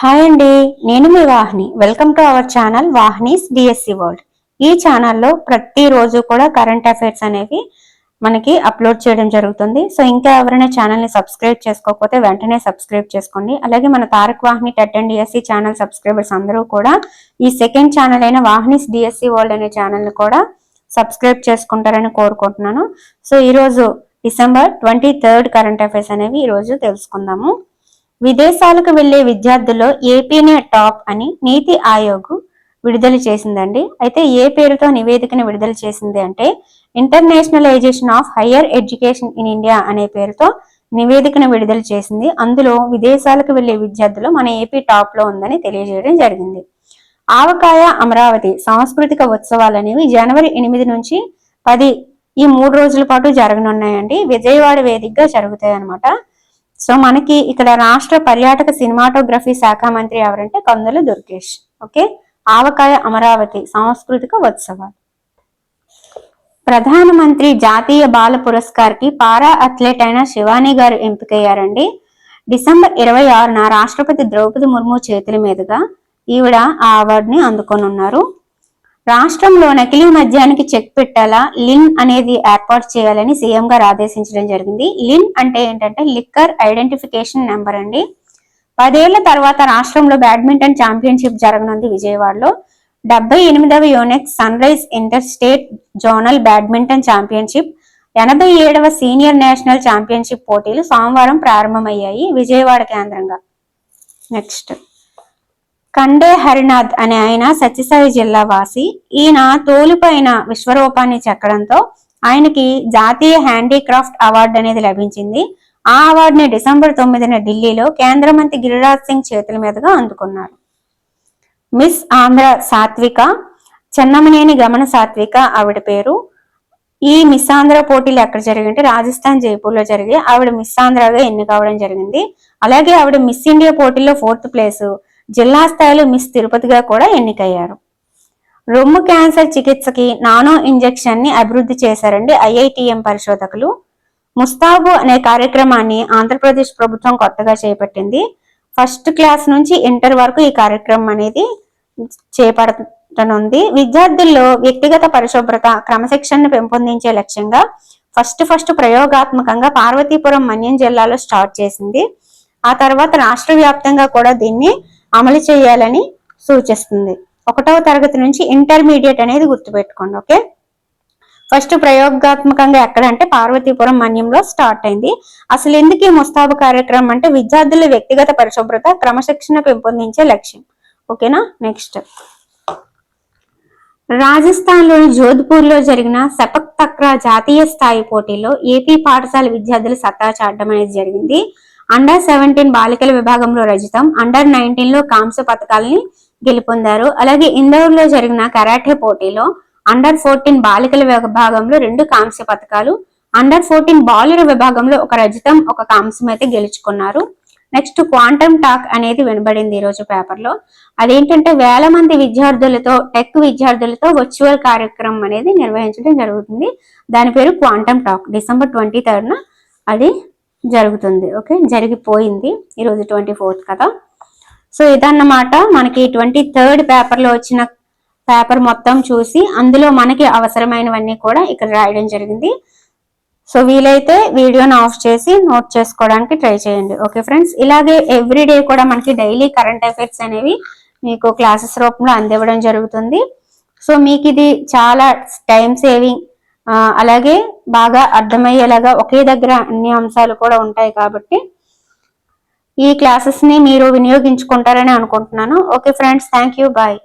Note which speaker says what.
Speaker 1: Hi అండి నేను మీ Vahini. Welcome to our channel Vahini's DSC world ఈ ఛానల్లో ప్రతిరోజు కూడా కరెంట్ అఫైర్స్ అనేవి మనకి అప్లోడ్ చేయడం జరుగుతుంది. సో ఇంకా ఎవరైనా ఛానల్ని సబ్స్క్రైబ్ చేసుకోకపోతే వెంటనే సబ్స్క్రైబ్ చేసుకోండి. అలాగే మన Tarak Vahini TET and DSC channel subscribers అందరూ కూడా ఈ సెకండ్ ఛానల్ అయిన వాహినీస్ డిఎస్సి వరల్డ్ అనే ఛానల్ని కూడా సబ్స్క్రైబ్ చేసుకుంటారని కోరుకుంటున్నాను. సో ఈరోజు December twenty third current affairs అనేవి ఈరోజు తెలుసుకుందాము. విదేశాలకు వెళ్ళే విద్యార్థుల్లో ఏపీనే టాప్ అని నీతి ఆయోగ్ విడుదల చేసిందండి. అయితే ఏ పేరుతో నివేదికను విడుదల చేసింది అంటే internationalisation of higher education in India అనే పేరుతో నివేదికను విడుదల చేసింది. అందులో విదేశాలకు వెళ్ళే విద్యార్థులు మన ఏపీ టాప్లో ఉందని తెలియజేయడం జరిగింది. ఆవకాయ అమరావతి సాంస్కృతిక ఉత్సవాలు అనేవి జనవరి ఎనిమిది నుంచి పది ఈ మూడు రోజుల పాటు జరగనున్నాయండి. విజయవాడ వేదికగా జరుగుతాయి అనమాట సో మనకి ఇక్కడ రాష్ట్ర పర్యాటక సినిమాటోగ్రఫీ శాఖ మంత్రి ఎవరంటే కందుల దుర్గేష్. ఓకే? ఆవకాయ అమరావతి సాంస్కృతిక ఉత్సవాలు. ప్రధానమంత్రి జాతీయ బాల పురస్కార్కి పారా అథ్లెట్ అయిన శివాని గారు ఎంపికయ్యారండి. డిసెంబర్ ఇరవై ఆరున రాష్ట్రపతి ద్రౌపది ముర్ము చేతుల మీదుగా ఈవిడ ఆ అవార్డుని అందుకొనున్నారు. రాష్ట్రంలో నకిలీ మద్యానికి చెక్ పెట్టాలా? లిన్ అనేది ఏర్పాటు చేయాలని సీఎం గారు ఆదేశించడం జరిగింది. లిన్ అంటే ఏంటంటే లిక్కర్ ఐడెంటిఫికేషన్ నెంబర్ అండి. పదేళ్ళ తర్వాత రాష్ట్రంలో బ్యాడ్మింటన్ ఛాంపియన్షిప్ జరగనుంది విజయవాడలో. డెబ్బై ఎనిమిదవ unique sunrise inter state zonal badminton championship ఎనభై ఏడవ సీనియర్ నేషనల్ ఛాంపియన్షిప్ పోటీలు సోమవారం ప్రారంభమయ్యాయి విజయవాడ కేంద్రంగా. నెక్స్ట్. కండే హరినాథ్ అనే ఆయన సత్యసాయి జిల్లా వాసి. ఈయన తోలుపైన విశ్వరూపాన్ని చెక్కడంతో ఆయనకి జాతీయ హ్యాండీక్రాఫ్ట్ అవార్డు అనేది లభించింది. ఆ అవార్డుని డిసెంబర్ తొమ్మిదిన ఢిల్లీలో కేంద్ర మంత్రి గిరిరాజ్ సింగ్ చేతుల మీదుగా అందుకున్నారు. మిస్ ఆంధ్ర సాత్విక చెన్నమనేని గమన సాత్విక ఆవిడ పేరు. ఈ మిస్ ఆంధ్ర పోటీలు ఎక్కడ జరిగింటే రాజస్థాన్ జైపూర్లో జరిగి ఆవిడ మిస్ ఆంధ్రగా ఎన్నికవడం జరిగింది. అలాగే ఆవిడ మిస్ ఇండియా పోటీలో ఫోర్త్ ప్లేసు జిల్లా స్థాయిలో మిస్ తిరుపతిగా కూడా ఎన్నికయ్యారు. రొమ్ము క్యాన్సర్ చికిత్సకి నానో ఇంజెక్షన్ని అభివృద్ధి చేశారండి ఐఐటిఎం పరిశోధకులు. ముస్తాబు అనే కార్యక్రమాన్ని ఆంధ్రప్రదేశ్ ప్రభుత్వం కొత్తగా చేపట్టింది. ఫస్ట్ క్లాస్ నుంచి ఇంటర్ వరకు ఈ కార్యక్రమం అనేది చేపడతనుంది విద్యార్థుల్లో వ్యక్తిగత పరిశుభ్రత క్రమశిక్షణను పెంపొందించే లక్ష్యంగా ఫస్ట్ ఫస్ట్ ప్రయోగాత్మకంగా పార్వతీపురం మన్యం జిల్లాలో స్టార్ట్ చేసింది. ఆ తర్వాత రాష్ట్ర వ్యాప్తంగా కూడా దీన్ని అమలు చేయాలని సూచిస్తుంది. ఒకటవ తరగతి నుంచి ఇంటర్మీడియట్ అనేది గుర్తుపెట్టుకోండి ఓకే? ఫస్ట్ ప్రయోగాత్మకంగా ఎక్కడంటే పార్వతీపురం మన్యంలో స్టార్ట్ అయింది. అసలు ఎందుకు ఈ ముస్తాబు కార్యక్రమం అంటే విద్యార్థుల వ్యక్తిగత పరిశుభ్రత క్రమశిక్షణ పెంపొందించే లక్ష్యం. ఓకేనా? నెక్స్ట్. రాజస్థాన్లోని జోధ్పూర్లో జరిగిన సపక్ తక్రా జాతీయ స్థాయి పోటీలో ఏపీ పాఠశాల విద్యార్థులు సత్తా చాటడం అనేది జరిగింది. అండర్ సెవెంటీన్ బాలికల విభాగంలో రజితం అండర్ నైన్టీన్లో కాంస్య పథకాలని గెలుపొందారు. అలాగే ఇందోర్లో జరిగిన కరాటే పోటీలో అండర్ ఫోర్టీన్ బాలికల విభాగంలో రెండు కాంస్య పథకాలు అండర్ ఫోర్టీన్ బాలుర విభాగంలో ఒక రజితం ఒక కాంస్యం అయితే గెలుచుకున్నారు. నెక్స్ట్ క్వాంటమ్ టాక్ అనేది వినబడింది ఈ రోజు పేపర్లో అదేంటంటే వేల మంది విద్యార్థులతో టెక్ విద్యార్థులతో వర్చువల్ కార్యక్రమం అనేది నిర్వహించడం జరుగుతుంది. దాని పేరు క్వాంటమ్ టాక్ డిసెంబర్ ట్వంటీ థర్డ్న అది జరుగుతుంది. ఓకే? జరిగిపోయింది. ఈరోజు ట్వంటీ ఫోర్త్ కదా? సో ఇదన్నమాట. మనకి ట్వంటీ థర్డ్ పేపర్లో వచ్చిన పేపర్ మొత్తం చూసి అందులో మనకి అవసరమైనవన్నీ కూడా ఇక్కడ రాయడం జరిగింది. సో వీలైతే వీడియోని ఆఫ్ చేసి నోట్ చేసుకోవడానికి ట్రై చేయండి. Okay friends? ఇలాగే ఎవ్రీడే కూడా మనకి డైలీ కరెంట్ అఫైర్స్ అనేవి మీకు క్లాసెస్ రూపంలో అందివ్వడం జరుగుతుంది. సో మీకు ఇది చాలా టైం సేవింగ్ అలాగే బాగా అర్థమయ్యేలాగా ఒకే దగ్గర అన్ని అంశాలు కూడా ఉంటాయి కాబట్టి ఈ క్లాసెస్ని మీరు వినియోగించుకుంటారని అనుకుంటున్నాను. Okay friends thank you bye.